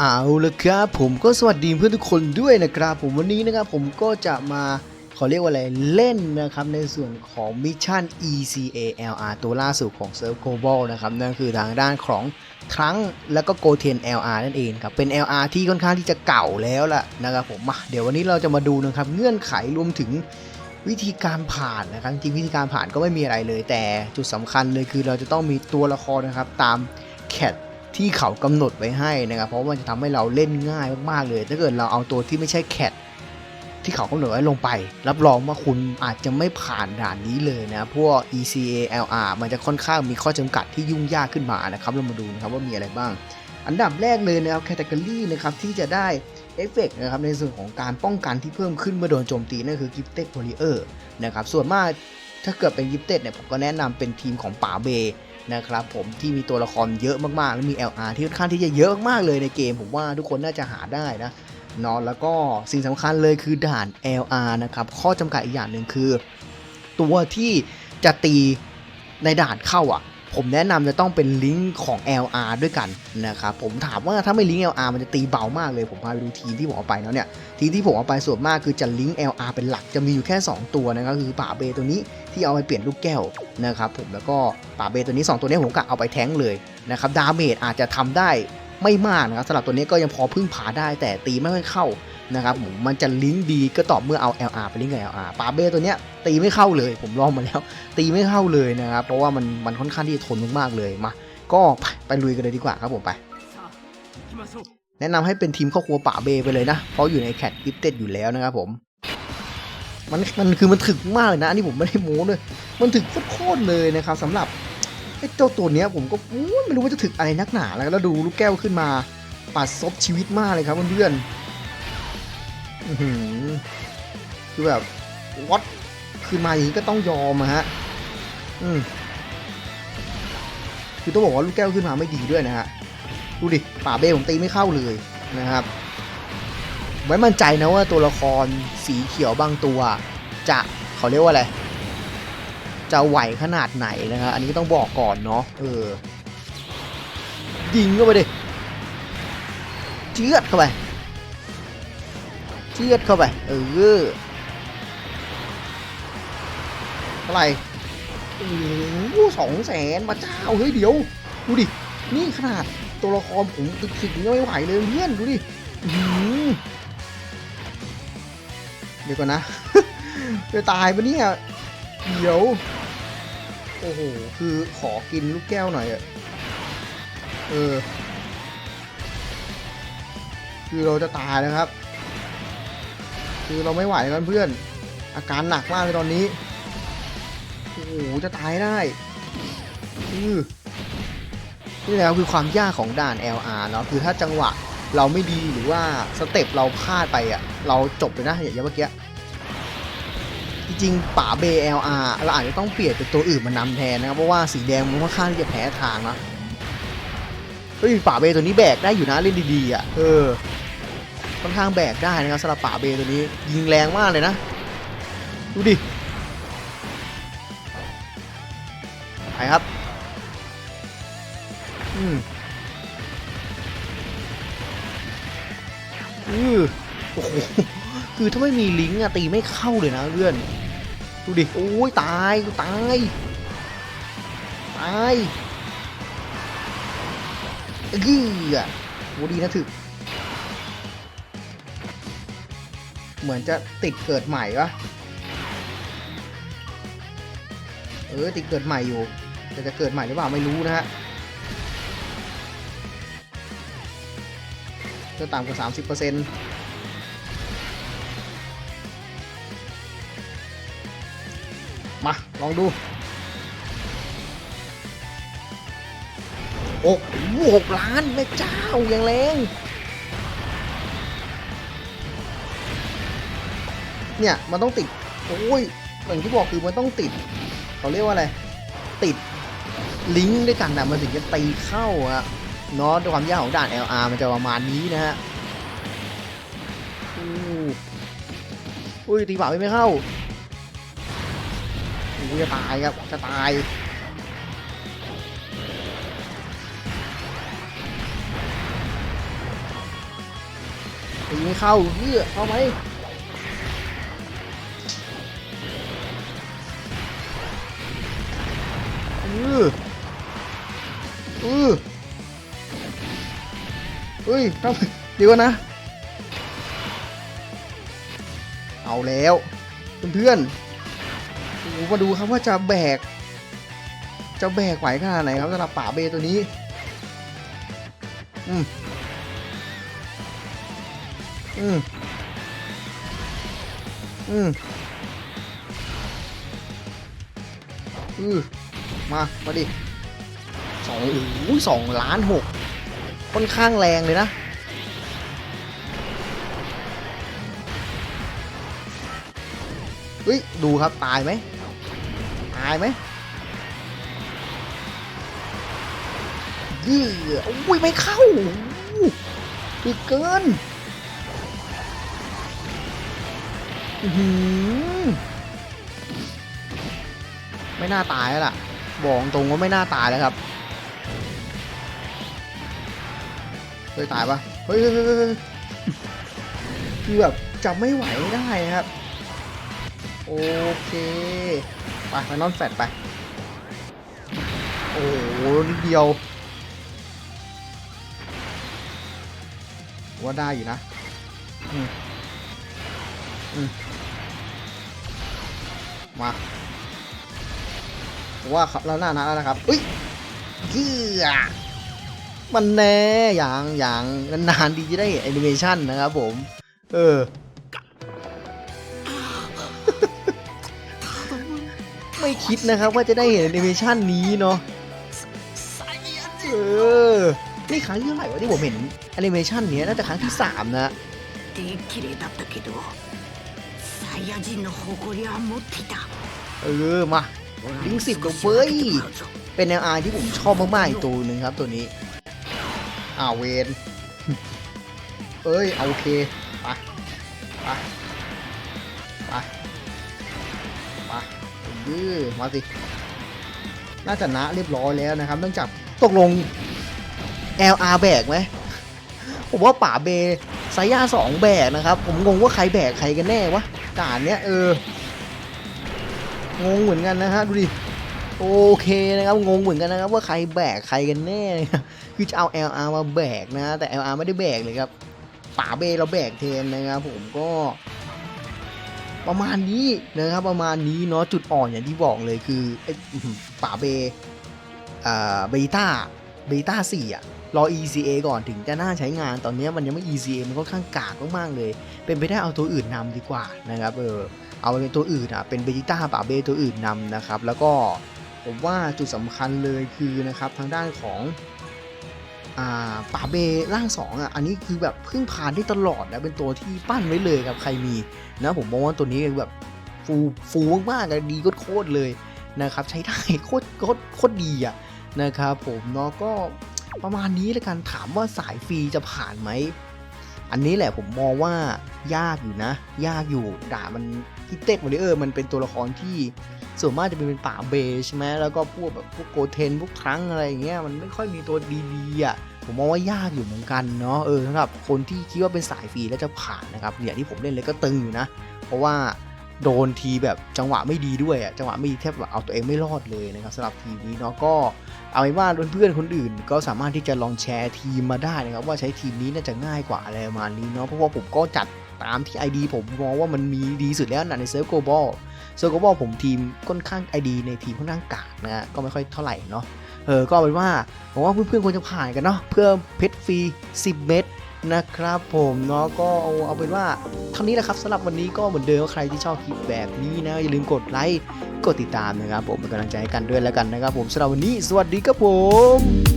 เอาละครับผมก็สวัสดีเพื่อนทุกคนด้วยนะครับ ผมวันนี้นะครับผมก็จะมาขอเรียกว่าอะไรเล่นนะครับในส่วนของมิชชั่น ECALR ตัวล่าสุดของ s e r v Global นะครับนั่นคือทางด้านของครั้งแล้วก็ g o t e n LR นั่นเองครับเป็น LR ที่ค่อนข้างที่จะเก่าแล้วล่ะนะครับผมมาเดี๋ยววันนี้เราจะมาดูนะครับเงื่อนไขรวมถึงวิธีการผ่านนะครับจริงวิธีการผ่านก็ไม่มีอะไรเลย แต่จุดสำคัญเลยคือเราจะต้องมีตัวละครนะครับตามแคท ที่เขากำหนดไว้ให้นะครับ เพราะว่ามันจะทำให้เราเล่นง่ายมากๆเลย ถ้าเกิดเราเอาตัวที่ไม่ใช่แคทที่เขากำหนดไว้ลงไป รับรองว่าคุณอาจจะไม่ผ่านด่านนี้เลยนะ พวก ECALR มันจะค่อนข้างมีข้อจำกัดที่ยุ่งยากขึ้นมานะครับ เรามาดูนะครับว่ามีอะไรบ้าง อันดับแรกเลยนะครับแคตตากรีนะครับที่จะได้เอฟเฟกนะครับในส่วนของการป้องกันที่เพิ่มขึ้นเมื่อโดนโจมตีนั่นคือ Gifted Warrior นะครับส่วนมากถ้าเกิดเป็น Gifted เนี่ยผมก็แนะนำเป็นทีมของป๋าเบ นะครับผมที่มีตัวละครเยอะมากๆ และมี LR ที่ค่อนข้างที่จะเยอะมากเลยในเกม ผมว่าทุกคนน่าจะหาได้นะนอนแล้วก็สิ่งสำคัญเลยคือด่าน LR นะครับข้อจำกัดอีกอย่างหนึ่งคือ ตัวที่จะตีในด่านเข้าอะ ผมแนะนำจะต้องเป็นลิงก์ของ LR ด้วยกันนะครับผมถามว่าถ้าไม่ลิงก์ LR มันจะตีเบามากเลย ผมพาไปดูทีมที่ผมเอาไปแล้วเนี่ยทีมที่ผมเอาไปส่วนมากคือจะลิงก์ LR เป็นหลักจะมีอยู่แค่ 2 ตัวนะครับคือป่าเบตัวนี้ที่เอาไปเปลี่ยนลูกแก้วนะครับผมแล้วก็ป่าเบตัวนี้ 2 ตัวนี้ผมกะเอาไปแท้งเลยนะครับดาเมจอาจจะทำได้ไม่มากนะครับสำหรับตัวนี้ก็ยังพอพึ่งพาได้แต่ตีไม่ค่อยเข้า นะครับผมมันจะลิงก์ดีก็ต่อเมื่อเอา LR ไปลิงก์กับ LR ปาเบ้ตัวเนี้ยตีไม่เข้าเลย ผมลองมาแล้ว ตีไม่เข้าเลยนะครับ เพราะว่ามันมันค่อนข้างที่จะทนมากๆเลยมา ก็ไปลุยกันเลยดีกว่าครับผมไป แนะนำให้เป็นทีมครอบครัวปาเบไปเลยนะ เพราะอยู่ในแคดกิฟเต็ดอยู่แล้วนะครับผมมันมันคือมันถึกมากเลยนะ อันนี้ผมไม่ได้โม้เลยมันถึกโคตรเลยนะครับสำหรับเจ้าตัวเนี้ยผมก็ไม่รู้ว่าจะถึกอะไรนักหนาแล้วดูลูกแก้วขึ้นมาปัดซบชีวิตมากเลยครับเพื่อน คือแบบวัดคือมาอย่างนี้ก็ต้องยอมอะฮะ อืมคือต้องบอกว่าลูกแก้วขึ้นมาไม่ดีด้วยนะฮะ ดูดิ ป่าเบ้ผมตีไม่เข้าเลยนะครับ ไว้มั่นใจนะว่าตัวละครสีเขียวบางตัว จะเขาเรียกว่าอะไร จะไหวขนาดไหนนะครับอันนี้ต้องบอกก่อนเนาะ เออ ยิงเข้าไปดิ เชือดเข้าไป เชือดเข้าไป เออเท่าไหร่โอ้โหสองแสนมาเจ้า เฮ้ย เดี๋ยว ดูดิ นี่ขนาดตัวละครผมตึกสิกยังไม่ไหวเลยเพื่อน ดูดิเดี๋ยวก่อนนะจะตายปะเนี่ย เดี๋ยว โอ้โห คือขอกินลูกแก้วหน่อยอะเออ คือเราจะตายแล้วครับ คือเราไม่ไหวกันเพื่อน อาการหนักมากเลยตอนนี้ โอ้โห จะตายได้อือนี่แหละคือความยากของด่าน LR เนาะคือถ้าจังหวะเราไม่ดีหรือว่าสเต็ปเราพลาดไปอะ เราจบเลยนะอย่างเมื่อกี้จริงๆป่าเบ LR เราอาจจะต้องเปลี่ยนเป็นตัวอื่นมานำแทนนะครับ เพราะว่าสีแดงมันค่อนข้างที่จะแพ้ทางนะเฮ้ยป่าเบตัวนี้แบกได้อยู่นะเล่นดีๆอะเออ ค่อนข้างแบกได้นะครับสำหรับป่าเบตัวนี้ ยิงแรงมากเลยนะ ดูดิไปครับ อืมอือโอ้โหคือถ้าไม่มีลิงก์อะตีไม่เข้าเลยนะเพื่อน ดูดิ โอ้ยตาย ตาย ตายกืออโหดีนะถึก เหมือนจะติดเกิดใหม่ปะเออติดเกิดใหม่อยู่ แต่จะเกิดใหม่หรือเปล่าไม่รู้นะฮะจะต่ำกว่า 30%มา ลองดูโอ้โหหกล้านแม่เจ้าอย่างแรง เนี่ย มันต้องติดโอ้ยอย่างที่บอกคือมันต้องติดเขาเรียกว่าอะไร ติดลิงก์ด้วยกันนะมันถึงจะตีเข้าอะเนาะด้วยความยากของด่าน LR มันจะประมาณนี้นะฮะอุ้ยตีเปล่าไม่เข้าอู้จะตายครับจะตายตีไม่เข้าเพื่อเข้าไหม อือเออเฮ้ยทำเดี๋ยวก่อนนะ เอาแล้วเพื่อนๆโอ้มาดูครับว่าจะแบก จะแบกไหวขนาดไหนครับสำหรับป่าเบตัวนี้ อืมอืมอืมอือ มามาดิสองโอ้ยสองล้านหกค่อนข้างแรงเลยนะเฮ้ยดูครับตายไหมตายไหมเยี่ยโอ้ยไม่เข้าดีเกินหือไม่น่าตายแล้วล่ะ บอกตรงว่าไม่น่าตายแล้วครับเฮ้ยตายปะเฮ้ยคือแบบจับไม่ไหวได้ครับ โอเค ไปไปนอนแฟดไป โอ้โหนิดเดียว ว่าได้อยู่นะอืมอืมมา ผมว่าเราหน้านัดแล้วนะครับอุ้ยเกือมันแน่อย่างอย่างนานๆดีจะได้แอนิเมชันนะครับผม เออ ไม่คิดนะครับว่าจะได้เห็นแอนิเมชันนี้เนาะเออ นี่ครั้งที่เท่าไหร่วะที่ผมเห็นแอนิเมชันเนี้ยน่าจะครั้งที่ 3 นะเออ มา ลิงสิบกับเว้ย เป็นแนวอาร์ที่ผมชอบมากๆอีกตัวหนึ่งครับตัวนี้อ้าวเวนเอ้ยเอาโอเคไปไปไปไปยื้อมาสิ น่าจะนะเรียบร้อยแล้วนะครับเนื่องจากตกลง LR แบกไหมผมว่าป่าเบไซย่าสองแบกนะครับ ผมงงว่าใครแบกใครกันแน่วะด่านเนี้ยเออ งงเหมือนกันนะฮะดูดิโอเคนะครับงงเหมือนกันนะครับว่าใครแบกใครกันแน่คือจะเอา LR มาแบกนะ แต่ LR ไม่ได้แบกเลยครับป่าเบเราแบกแทนนะครับผมก็ประมาณนี้นะครับประมาณนี้เนาะจุดอ่อนอย่างที่บอกเลยคืออป่าเบอ่าเบต้าเบต้าสี่อะ รอ ECA ก่อนถึงจะน่าใช้งานตอนนี้มันยังไม่ ECA มันค่อนข้างกากมากๆเลย เป็นไปได้เอาตัวอื่นนำดีกว่านะครับเออเอาเป็นตัวอื่นอะเป็นเบจิต้าป่าเบตัวอื่นนำนะครับ แล้วก็ผมว่าจุดสำคัญเลยคือนะครับทางด้านของอ่าป่าเบร่างสองอะอันนี้คือแบบพึ่งพานได้ตลอดนะเป็นตัวที่ปั้นไว้เลยครับใครมีนะผมมองว่าตัวนี้แบบฟูฟูมากๆดีโคตรเลยนะครับใช้ได้โคตรโคตรดีอะนะครับผมเนาะก็ ประมาณนี้แล้วกันถามว่าสายฟรีจะผ่านไหม อันนี้แหละผมมองว่ายากอยู่นะ ยากอยู่ด่ามันฮิเต็กวอริเออร์มันเป็นตัวละครที่ส่วนมากจะเป็นป่าเบใช่ไหมแล้วก็พวกแบบพวกโกเทนพวกครั้งอะไรอย่างเงี้ยมันไม่ค่อยมีตัวดีๆอะผมมองว่ายากอยู่เหมือนกันเนาะเออสำหรับคนที่คิดว่าเป็นสายฟรีแล้วจะผ่านนะครับอย่างที่ผมเล่นเลยก็ตึงอยู่นะ เพราะว่า โดนทีแบบจังหวะไม่ดีด้วยอะจังหวะไม่ดีแทบแบบเอาตัวเองไม่รอดเลยนะครับสำหรับทีมนี้เนาะก็เอาเป็นว่าเพื่อนๆคนอื่น ก็สามารถที่จะลองแชร์ทีมมาได้นะครับว่าใช้ทีมนี้น่าจะง่ายกว่าอะไรประมาณนี้เนาะเพราะว่าผมก็จัดตามที่ ID ผมมองว่ามันมีดีสุดแล้วนะในเซิร์ฟโกลบอลเซิร์ฟโกลบอลผมทีมค่อนข้าง ID ในทีมค่อนข้างกากนะฮะก็ไม่ค่อยเท่าไหร่เนาะเออก็เอาเป็นว่าผมว่าเพื่อนๆควรจะผ่านกันเนาะเพื่อเพชรฟรี 10 เม็ด นะครับผมเนาะก็เอาเอาเป็นว่าเท่านี้แหละครับสำหรับวันนี้ก็เหมือนเดิมว่าใครที่ชอบคลิปแบบนี้นะอย่าลืมกดไลค์กดติดตามนะครับผมเป็นกำลังใจให้กันด้วยแล้วกันนะครับผมสำหรับวันนี้สวัสดีครับผม